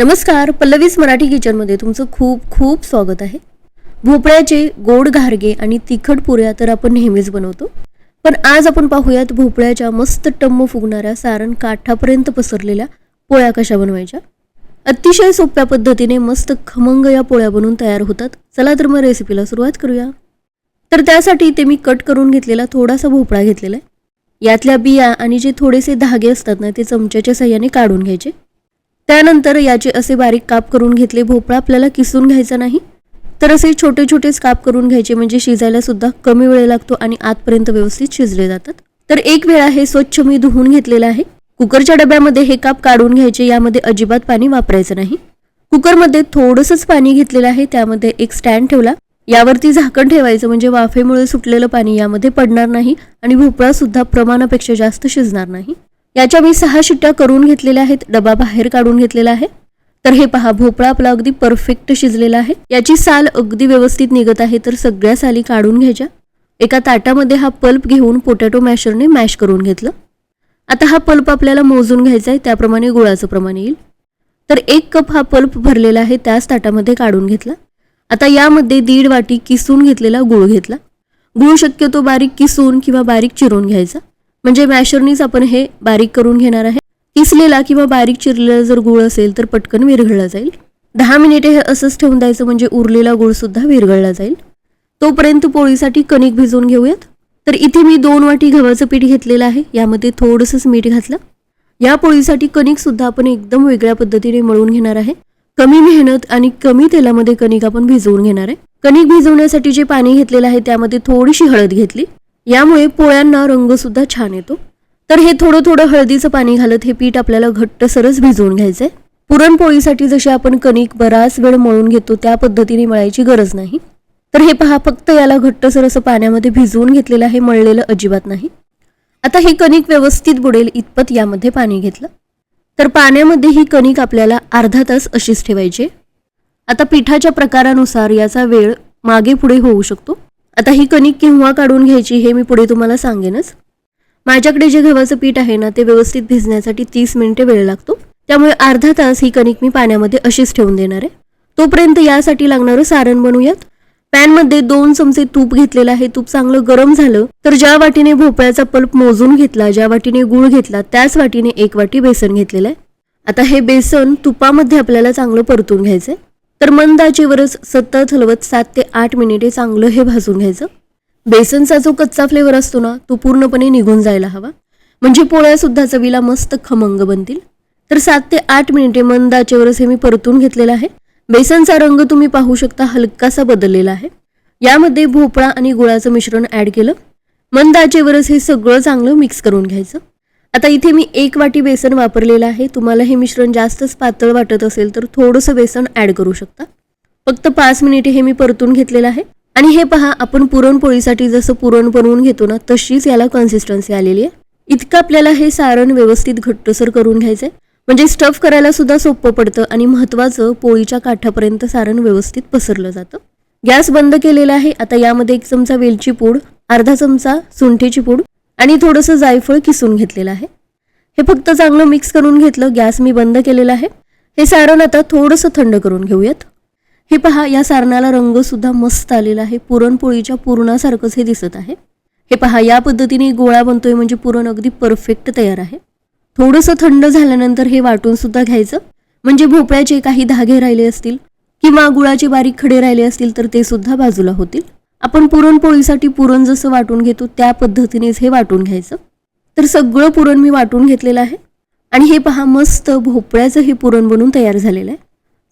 नमस्कार पल्लवीस मराठी किचनमध्ये तुमचं खूप खूप स्वागत आहे. भोपळ्याचे गोड घारगे आणि तिखट पुऱ्या तर आपण नेहमीच बनवतो. पण आज आपण पाहूयात भोपळ्याच्या मस्त टम्म फुगणाऱ्या सारण काठापर्यंत पसरलेल्या पोळ्या कशा बनवायच्या. अतिशय सोप्या पद्धतीने मस्त खमंग या पोळ्या बनवून तयार होतात. चला तर मग रेसिपीला सुरुवात करूया. तर त्यासाठी इथे मी कट करून घेतलेला थोडासा भोपळा घेतलेला आहे. यातल्या बिया आणि जे थोडेसे धागे असतात ना ते चमच्याच्या सहाय्याने काढून घ्यायचे. त्यानंतर याचे असे बारीक काप करून घेतले. भोपळा आपल्याला किसून घ्यायचा नाही. तर असे छोटे छोटेच काप करून घ्यायचे. म्हणजे शिजायला सुद्धा कमी वेळ लागतो आणि आतपर्यंत व्यवस्थित शिजले जातात. तर एक वेळा हे स्वच्छ मी धुवून घेतलेलं आहे. कुकरच्या डब्यामध्ये हे काप काढून घ्यायचे. यामध्ये अजिबात पाणी वापरायचं नाही. कुकरमध्ये थोडंसंच पाणी घेतलेलं आहे. त्यामध्ये एक स्टँड ठेवला. यावरती झाकण ठेवायचं. म्हणजे वाफेमुळे सुटलेलं पाणी यामध्ये पडणार नाही आणि भोपळा सुद्धा प्रमाणापेक्षा जास्त शिजणार नाही. याच्या मी सहा शिट्ट्या करून घेतलेल्या आहेत. डबा बाहेर काढून घेतलेला आहे. तर हे पहा भोपळा आपला अगदी परफेक्ट शिजलेला आहे. याची साल अगदी व्यवस्थित निघत आहे तर सगळ्या साली काढून घ्यायच्या. एका ताटामध्ये हा पल्प घेऊन पोटॅटो मॅशरने मॅश करून घेतलं. आता हा पल्प आपल्याला मोजून घ्यायचा आहे त्याप्रमाणे गुळाचं प्रमाण येईल. तर एक कप हा पल्प भरलेला आहे त्याच ताटामध्ये काढून घेतला. आता यामध्ये दीड वाटी किसून घेतलेला गुळ घेतला. गुळ शक्यतो बारीक किसून किंवा बारीक चिरून घ्यायचा. म्हणजे मॅशरनीच आपण हे बारीक करून घेणार आहे. किसलेला किंवा बारीक चिरलेला जर गुळ असेल तर पटकन विरघळला जाईल. दहा मिनिटे हे असंच ठेवून द्यायचं म्हणजे उरलेला गूळसुद्धा विरघळला जाईल. तोपर्यंत पोळीसाठी कणिक भिजवून घेऊयात. तर इथे मी दोन वाटी गव्हाचं पीठ घेतलेलं आहे. यामध्ये थोडंसंच मीठ घातलं. या पोळीसाठी कणिकसुद्धा आपण एकदम वेगळ्या पद्धतीने मळून घेणार आहे. कमी मेहनत आणि कमी तेलामध्ये कणिक आपण भिजवून घेणार आहे. कणिक भिजवण्यासाठी जे पाणी घेतलेलं आहे त्यामध्ये थोडीशी हळद घेतली. यामुळे पोळ्यांना रंग सुद्धा छान येतो. तर हे थोडं थोडं हळदीचं पाणी घालत हे पीठ आपल्याला घट्ट सरस भिजवून घ्यायचंय. पुरणपोळीसाठी जशी आपण कणिक बराच वेळ मळून घेतो त्या पद्धतीने मळायची गरज नाही. तर हे पहा फक्त याला घट्टसर असं पाण्यामध्ये भिजवून घेतलेलं आहे मळलेलं अजिबात नाही. आता ही कणिक व्यवस्थित बुडेल इतपत यामध्ये पाणी घेतलं. तर पाण्यामध्ये ही कणिक आपल्याला अर्धा तास अशीच ठेवायची आता पिठाच्या प्रकारानुसार याचा वेळ मागे पुढे होऊ शकतो. आता ही कणिक केव्हा काढून घ्यायची हे मी पुढे तुम्हाला सांगेनच. माझ्याकडे जे गव्हाचं पीठ आहे ना ते व्यवस्थित भिजण्यासाठी तीस मिनिटे वेळ लागतो. त्यामुळे अर्धा तास ही कणिक मी पाण्यामध्ये अशीच ठेवून देणार आहे. तोपर्यंत यासाठी लागणारं सारण बनवूयात. पॅनमध्ये दोन चमचे तूप घेतलेलं आहे. तूप चांगलं गरम झालं तर ज्या वाटीने भोपळ्याचा पल्प मोजून घेतला ज्या वाटीने गुळ घेतला त्याच वाटीने एक वाटी बेसन घेतलेलं आहे. आता हे बेसन तुपामध्ये आपल्याला चांगलं परतून घ्यायचं आहे तर मंद सतत हलवत सात ते आठ मिनिटे चांगलं हे भाजून घ्यायचं. बेसनचा जो कच्चा फ्लेवर असतो ना तो पूर्णपणे निघून जायला हवा. म्हणजे पोळ्यासुद्धा चवीला मस्त खमंग बनतील. तर सात ते आठ मिनिटे मंद आचेवरच हे मी परतून घेतलेलं आहे. बेसनचा रंग तुम्ही पाहू शकता हलकासा बदललेला आहे. यामध्ये भोपळा आणि गुळाचं मिश्रण ॲड केलं. मंद आचेवरच हे सगळं चांगलं मिक्स करून घ्यायचं. आता इथे मी एक वाटी बेसन वापरलेलं आहे. तुम्हाला हे मिश्रण जास्तच पातळ वाटत असेल तर थोडंसं बेसन ऍड करू शकता. फक्त पाच मिनिटे हे मी परतून घेतलेलं आहे. आणि हे पहा आपण पुरणपोळीसाठी जसं पुरण बनवून घेतो ना तशीच याला कन्सिस्टन्सी आलेली आहे. इतकं आपल्याला हे सारण व्यवस्थित घट्टसर करून घ्यायचं आहे म्हणजे स्टफ करायला सुद्धा सोपं पडतं आणि महत्वाचं पोळीच्या काठापर्यंत सारण व्यवस्थित पसरलं जातं. गॅस बंद केलेला आहे. आता यामध्ये एक चमचा वेलची पूड अर्धा चमचा सुंठीची पूड आणि थोडंसं जायफळ किसून घेतलेलं आहे. हे फक्त चांगलं मिक्स करून घेतलं गॅस मी बंद केलेला आहे. हे सारण आता थोडंसं थंड करून घेऊयात. हे पहा या सारणाला रंगसुद्धा मस्त आलेला आहे. पुरणपोळीच्या पुरणासारखंच हे दिसत आहे. हे पहा या पद्धतीने गोळा बनतोय म्हणजे पुरण अगदी परफेक्ट तयार आहे. थोडंसं थंड झाल्यानंतर हे वाटून सुद्धा घ्यायचं. म्हणजे भोपळ्याचे काही धागे राहिले असतील किंवा गुळाचे बारीक खडे राहिले असतील तर ते सुद्धा बाजूला होतील. आपण पुरणपोळीसाठी पुरण जसं वाटून घेतो त्या पद्धतीनेच हे वाटून घ्यायचं. तर सगळं पुरण मी वाटून घेतलेलं आहे. आणि हे पहा मस्त भोपळ्याचं हे पुरण बनून तयार झालेलं आहे.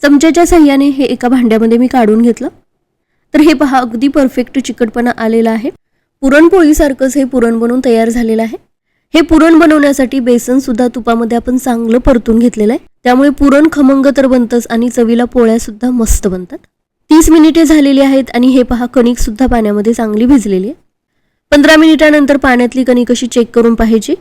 चमच्याच्या साह्याने हे एका भांड्यामध्ये मी काढून घेतलं. तर हे पहा अगदी परफेक्ट चिकटपणा आलेला आहे. पुरणपोळीसारखंच हे पुरण बनून तयार झालेलं आहे. हे पुरण बनवण्यासाठी बेसन सुद्धा तुपामध्ये आपण चांगलं परतून घेतलेलं आहे. त्यामुळे पुरण खमंग तर बनतंच आणि चवीला पोळ्या सुद्धा मस्त बनतात. तीस मिनिटे झालेली आहेत आणि हे पहा कणिक सुद्धा पाण्यामध्ये चांगली भिजलेली आहे. पंधरा मिनिटानंतर पाण्यातली कणिक अशी चेक करून पाहायची.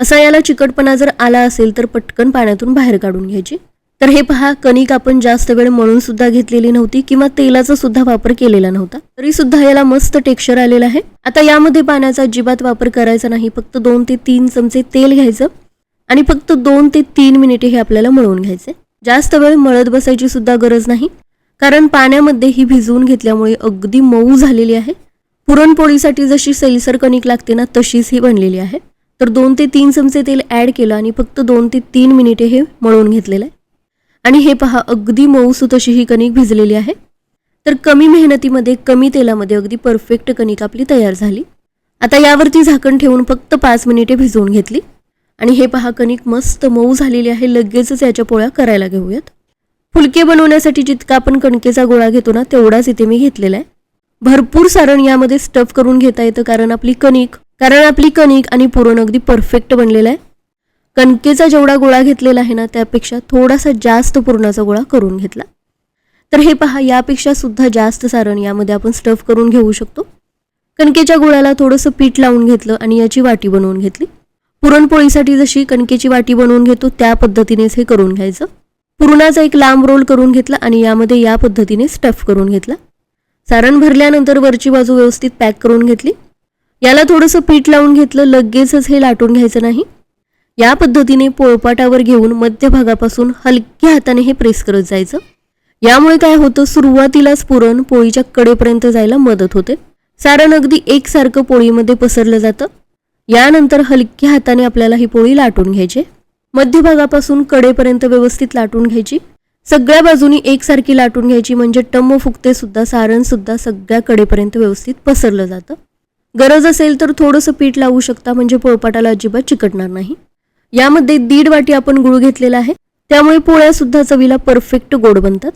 असा याला चिकटपणा जर आला असेल तर पटकन पाण्यातून बाहेर काढून घ्यायची. तर हे पहा कणिक आपण जास्त वेळ मळून सुद्धा घेतलेली नव्हती किंवा तेलाचा सुद्धा वापर केलेला नव्हता. तरी सुद्धा याला मस्त टेक्स्चर आलेला आहे. आता यामध्ये पाण्याचा अजिबात वापर करायचा नाही. फक्त दोन ते तीन चमचे तेल घ्यायचं आणि फक्त दोन ते तीन मिनिटे हे आपल्याला मळून घ्यायचे. जास्त वेळ मळत बसायची सुद्धा गरज नाही. कारण पाण्यामध्ये ही भिजवून घेतल्यामुळे अगदी मऊ झालेली आहे. पुरणपोळीसाठी जशी सैलसर कणिक लागते ना तशीच ही बनलेली आहे. तर दोन ते तीन चमचे तेल ॲड केलं आणि फक्त दोन ते तीन मिनिटे हे मळून घेतलेलं आहे. आणि हे पहा अगदी मऊसूत अशी ही कणिक भिजलेली आहे. तर कमी मेहनतीमध्ये कमी तेलामध्ये अगदी परफेक्ट कणिक आपली तयार झाली. आता यावरती झाकण ठेवून फक्त पाच मिनिटे भिजवून घेतली. आणि हे पहा कणिक मस्त मऊ झालेली आहे. लगेचच याच्या पोळ्या करायला घेऊयात. फुलके बनवण्यासाठी जितका आपण कणकेचा गोळा घेतो ना तेवढाच इथे मी घेतलेला आहे. भरपूर सारण यामध्ये स्टफ करून घेता येतं कारण आपली कणिक कारण आपली कणिक आणि पुरण अगदी परफेक्ट बनलेलं आहे. कणकेचा जेवढा गोळा घेतलेला आहे ना त्यापेक्षा थोडासा जास्त पुरणाचा गोळा करून घेतला. तर हे पहा यापेक्षा सुद्धा जास्त सारण यामध्ये आपण स्टफ करून घेऊ शकतो. कणकेच्या गोळ्याला थोडंसं पीठ लावून घेतलं आणि याची वाटी बनवून घेतली. पुरणपोळीसाठी जशी कणकेची वाटी बनवून घेतो त्या पद्धतीनेच हे करून घ्यायचं. पुरणाचा एक लांब रोल करून घेतला आणि यामध्ये या पद्धतीने स्टफ करून घेतला. सारण भरल्यानंतर वरची बाजू व्यवस्थित पॅक करून घेतली. याला थोडंसं पीठ लावून घेतलं. लगेचच हे लाटून घ्यायचं नाही. या पद्धतीने पोळपाटावर घेऊन मध्यभागापासून हलक्या हाताने हे प्रेस करत जायचं. यामुळे काय होतं? सुरुवातीलाच पुरण पोळीच्या कडेपर्यंत जायला मदत होते. सारण अगदी एकसारखं पोळीमध्ये पसरलं जातं. यानंतर हलक्या हाताने आपल्याला ही पोळी लाटून घ्यायची मध्यभागापासून कडेपर्यंत व्यवस्थित लाटून घ्यायची. सगळ्या बाजूनी एकसारखी लाटून घ्यायची म्हणजे टम्म फुगते सुद्धा सारण सुद्धा सगळ्या कडेपर्यंत व्यवस्थित पसरलं जातं. गरज असेल तर थोडंसं पीठ लावू शकता म्हणजे पोळपाटाला अजिबात चिकटणार नाही. यामध्ये दीड वाटी आपण गुळ घेतलेला आहे. त्यामुळे पोळ्या सुद्धा चवीला परफेक्ट गोड बनतात.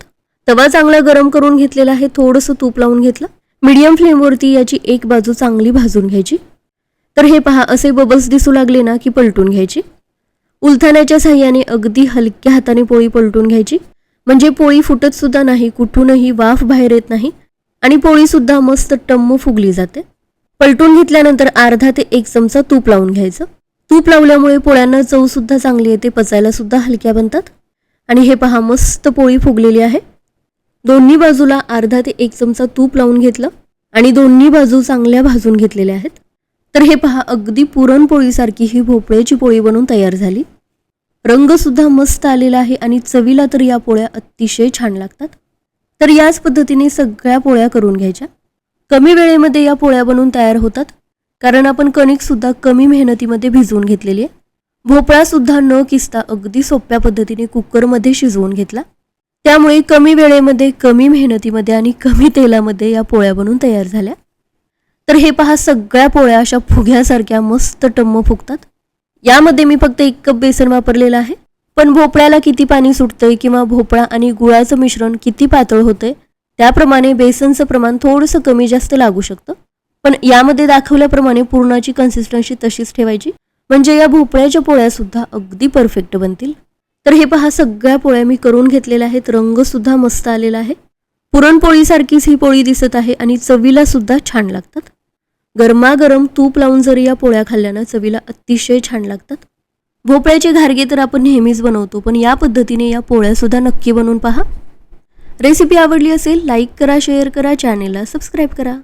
तवा चांगला गरम करून घेतलेला आहे थोडंसं तूप लावून घेतलं. मीडियम फ्लेमवरती याची एक बाजू चांगली भाजून घ्यायची. तर हे पहा असे बबल्स दिसू लागले ना की पलटून घ्यायची. उलथाण्याच्या साह्याने अगदी हलक्या हाताने पोळी पलटून घ्यायची. म्हणजे पोळी फुटत सुद्धा नाही कुठूनही वाफ बाहेर येत नाही आणि पोळी सुद्धा मस्त टम्म फुगली जाते. पलटून घेतल्यानंतर अर्धा ते एक चमचा तूप लावून घ्यायचं. तूप लावल्यामुळे पोळ्यांना चव सुद्धा चांगली येते पचायला सुद्धा हलक्या बनतात. आणि हे पहा मस्त पोळी फुगलेली आहे. दोन्ही बाजूला अर्धा ते एक चमचा तूप लावून घेतलं आणि दोन्ही बाजू चांगल्या भाजून घेतलेल्या आहेत. तर हे पहा अगदी पुरणपोळीसारखी ही भोपळ्याची पोळी बनवून तयार झाली. रंगसुद्धा मस्त आलेला आहे आणि चवीला तर या पोळ्या अतिशय छान लागतात. तर याच पद्धतीने सगळ्या पोळ्या करून घ्यायच्या. कमी वेळेमध्ये या पोळ्या बनवून तयार होतात कारण आपण कणिकसुद्धा कमी मेहनतीमध्ये भिजवून घेतलेली आहे. भोपळासुद्धा न किसता अगदी सोप्या पद्धतीने कुकरमध्ये शिजवून घेतला. त्यामुळे कमी वेळेमध्ये कमी मेहनतीमध्ये आणि कमी तेलामध्ये या पोळ्या बनवून तयार झाल्या. तर हे पहा सगळ्या पोळ्या अशा फुग्यासारख्या मस्त टम्म फुगतात. यामध्ये मी फक्त एक कप बेसन वापरलेलं आहे. पण भोपळ्याला किती पाणी सुटतंय किंवा भोपळा आणि गुळाचं मिश्रण किती पातळ होतंय त्याप्रमाणे बेसनचं प्रमाण थोडंसं कमी जास्त लागू शकतं. पण यामध्ये दाखवल्याप्रमाणे पूर्णाची कन्सिस्टन्सी तशीच ठेवायची. म्हणजे या भोपळ्याच्या पोळ्या सुद्धा अगदी परफेक्ट बनतील. तर हे पहा सगळ्या पोळ्या मी करून घेतलेल्या आहेत. रंग सुद्धा मस्त आलेला आहे. पुरणपोळीसारखीच ही पोळी दिसत आहे आणि चवीला सुद्धा छान लागतात. गरमागरम तूप लावून जरी या पोळ्या खाल्ल्यानं चवीला अतिशय छान लागतात. भोपळ्याचे घारगे तर आपण नेहमीच बनवतो पण या पद्धतीने या पोळ्यासुद्धा नक्की बनवून पहा. रेसिपी आवडली असेल लाईक करा शेअर करा चॅनेलला सबस्क्राईब करा.